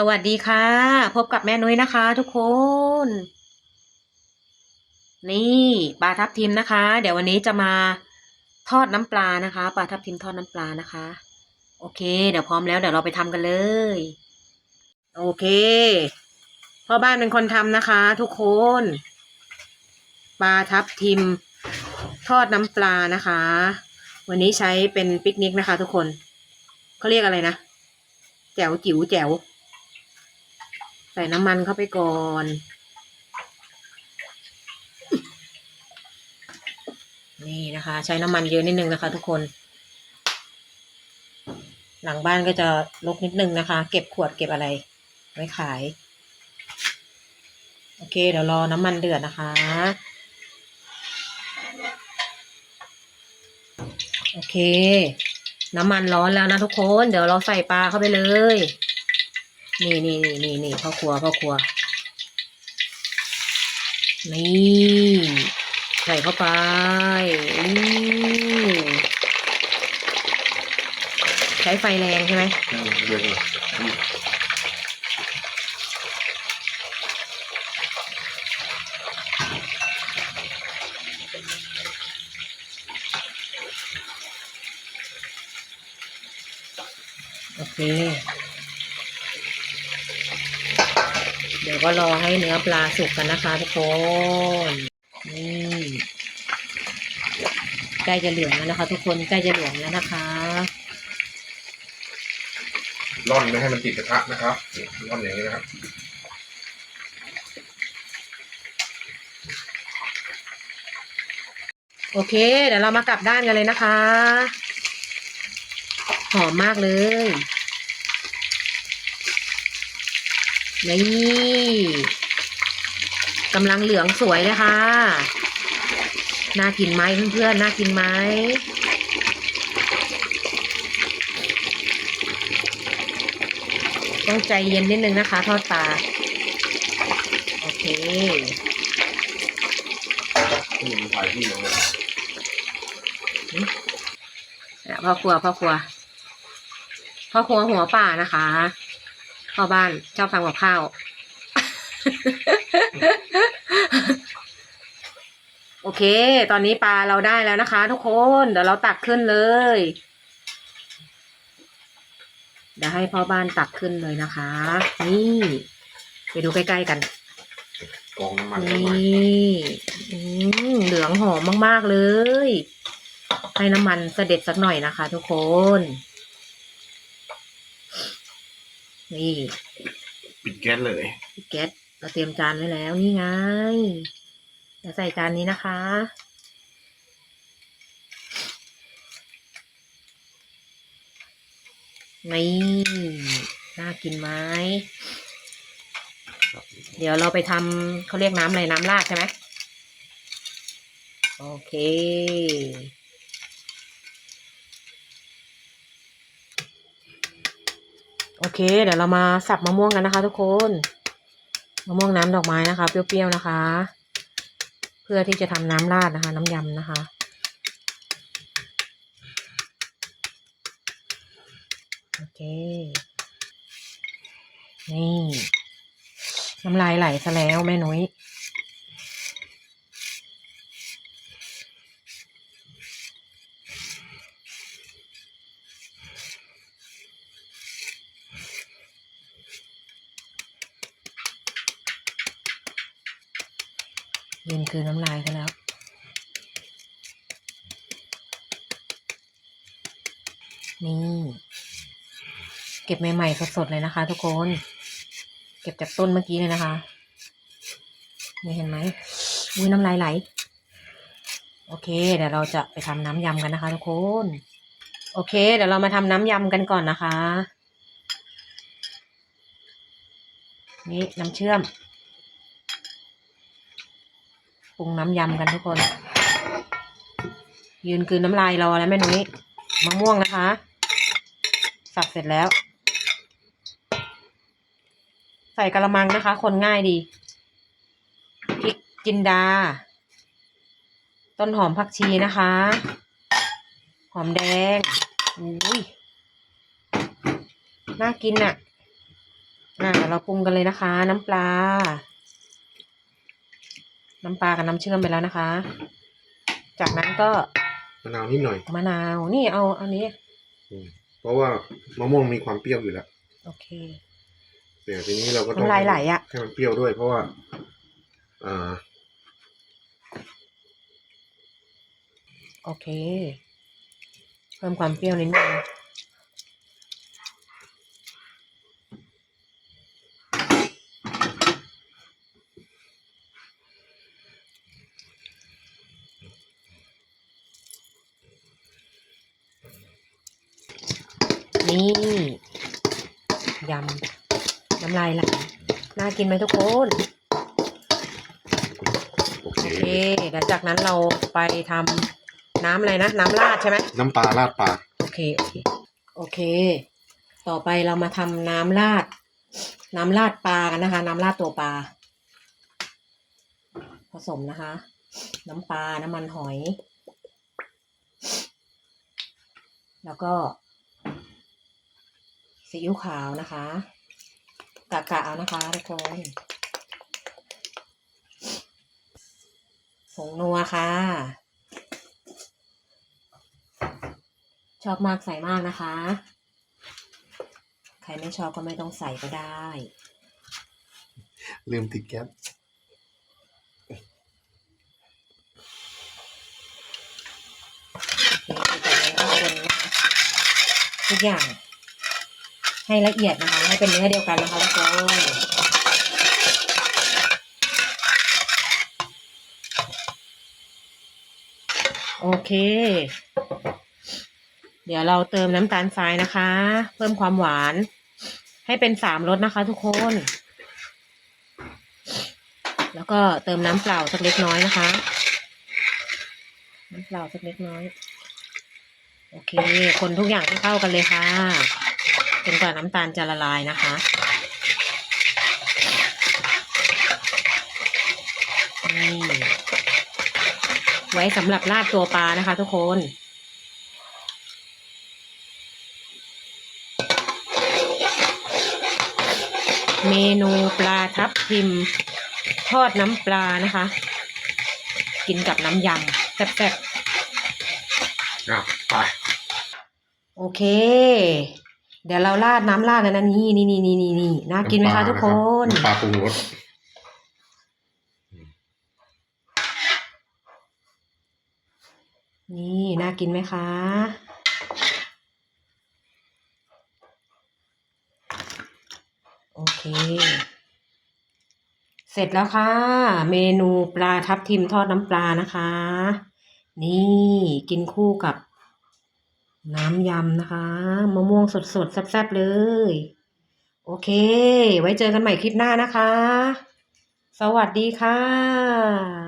สวัสดีค่ะ พบกับแม่นุ้ยนะคะ ทุกคน นี่ปลาทับทิมนะคะ เดี๋ยววันนี้จะมาทอดน้ำปลานะคะปลาทับทิมทอดน้ำปลานะคะ โอเค เดี๋ยวพร้อมแล้วเดี๋ยวเราไปทำกันเลย โอเคพ่อบ้านเป็นคนทำนะคะ ทุกคนปลาทับทิมทอดน้ำปลานะคะ วันนี้ใช้เป็นปิกนิกนะคะ ทุกคนเขาเรียกอะไรนะแจ๋วจิ๋วแจ๋ว ส่น้ำมันเข้าไปก่อน นี่นะคะ ใช้น้ำมันเยอะนิดนึงนะคะ ทุกคน หลังบ้านก็จะรกนิดนึงนะคะ เก็บขวดเก็บอะไรไว้ขาย โอเค เดี๋ยวรอน้ำมันเดือดนะคะ โอเค น้ำมันร้อนแล้วนะทุกคน เดี๋ยวเราใส่ปลาเข้าไปเลย นี่นี่นี่นี่นี่พ่อครัวพ่อครัว นี่ใส่เข้าไปใช้ไฟแรงใช่ไหมโอเค เดี๋ยวก็รอให้เนื้อปลาสุกกันนะคะทุกคนนี่ใกล้จะเหลืองแล้วนะคะ ทุกคนใกล้จะเหลืองแล้วนะคะร่อนไม่ให้มันติดกระทะนะครับร่อนอย่างนี้นะครับโอเค เดี๋ยวเรามากลับด้านกันเลยนะคะ หอมมากเลย นี่กำลังเหลืองสวยเลยค่ะ น่ากินไหมเพื่อนๆ น่ากินไหมต้องใจเย็นนิดนึงนะคะ ทอดปลาโอเคที่มันไฟที่ลงเลยพ่อครัวพ่อครัวพ่อครัวหัวป่านะคะ พ่อบ้านชอบทำกับข้าว โอเค ตอนนี้ปลาเราได้แล้วนะคะ ทุกคน เดี๋ยวเราตักขึ้นเลย เดี๋ยวให้พ่อบ้านตักขึ้นเลยนะคะ นี่ ไปดูใกล้ๆกันกองน้ำมันนเข้ามาี่อืมเหลืองหอมมากๆเลย ให้น้ำมันเสด็จสักหน่อยนะคะ ทุกคน นี่ปิดแก๊สเลยแก๊สเราเตรียมจานไว้แล้วนี่ไงเดี๋ยวใส่จานนี้นะคะ นี่น่ากินไหมเดี๋ยวเราไปทำเขาเรียกน้ำอะไรน้ำราดใช่ไหมโอเค โอเค เดี๋ยวเรามาสับมะม่วงกันนะคะ ทุกคนมะม่วงน้ำดอกไม้นะคะ เปรี้ยวๆนะคะ เพื่อที่จะทำน้ำราดนะคะ น้ำยำนะคะโอเคนี่น้ำลายไหลซะแล้วแม่นุ้ย เย็นคือน้ำลายซะแล้ว นี่ เก็บใหม่ๆสดๆเลยนะคะ ทุกคน เก็บจากต้นเมื่อกี้เลยนะคะนี่เห็นไหมอุ้ยน้ำลายไหล โอเค เดี๋ยวเราจะไปทำน้ำยำกันนะคะทุกคน โอเค เดี๋ยวเรามาทำน้ำยำกันก่อนนะคะ นี่น้ำเชื่อม ปรุงน้ำยำกันทุกคน ยืนคืนน้ำลายรอแล้วแม่นุ้ยมะม่วงนะคะ สับเสร็จแล้ว ใส่กระมังนะคะ คนง่ายดีพริกจินดา ต้นหอมผักชีนะคะ หอมแดงอุ้ยน่ากินอะ่ะอ่าเดี๋ยวเราปรุงกันเลยนะคะ น้ำปลา น้ำปลากับน้ำเชื่อมไปแล้วนะคะ จากนั้นก็มะนาวนิดหน่อยมะนาวนี่เอาอันนี้อืมเพราะว่ามะม่วงมีความเปรี้ยวอยู่แล้วโอเคแต่ทีนี้เราก็ต้องน้ำลายไหลอะ ให้มันเปรี้ยวด้วย เพราะว่า อ่า โอเค เพิ่มความเปรี้ยวนิดนึง นี่ยำน้ำลายไหลน่ากินไหมทุกคน โอเคโอเคเดี๋ยวจากนั้นเราไปทำน้ำอะไรนะ น้ำราดใช่ไหม น้ำปลาราดปลาโอเค โอเค โอเค ต่อไปเรามาทำน้ำราด น้ำราดปลากันนะคะ น้ำราดตัวปลา ผสมนะคะ น้ำปลา น้ำมันหอย แล้วก็ ซีอิ๊วขาวนะคะกะกะเอานะคะทุกคนผงนัวค่ะ ชอบมากใส่มากนะคะ ใครไม่ชอบก็ไม่ต้องใส่ก็ได้ ลืมติดแก๊สโอเคจากนั้นก็คนนะคะทุกอย่าง ให้ละเอียดนะคะ ให้เป็นเนื้อเดียวกันนะคะทุกคนโอเค เดี๋ยวเราเติมน้ำตาลทรายนะคะ เพิ่มความหวาน ให้เป็นสามรสนะคะทุกคน แล้วก็เติมน้ำเปล่าสักเล็กน้อยนะคะ น้ำเปล่าสักเล็กน้อย โอเค คนทุกอย่างให้เข้ากันเลยค่ะ นกว่าน้ำตาลจะละลายนะคะนี่ไว้สำหรับราดตัวปลานะคะ ทุกคนเมนูปลาทับทิมทอดน้ำปลานะคะ กินกับน้ำยำแซ่บๆอะไป โอเค เดี๋ยวเราราดน้ำราดกันนะนี่นี่นี่นี่นี่นี่น่ากินไหมคะทุกคนำปลาปรุงรสนี่น่ากินไหมคะ โอเค เสร็จแล้วค่ะ เมนูปลาทับทิมทอดน้ำปลานะคะ นี่กินคู่กับ น้ำยำนะคะมะม่วงสดๆแซ่บๆเลย โอเค ไว้เจอกันใหม่คลิปหน้านะคะ สวัสดีค่ะ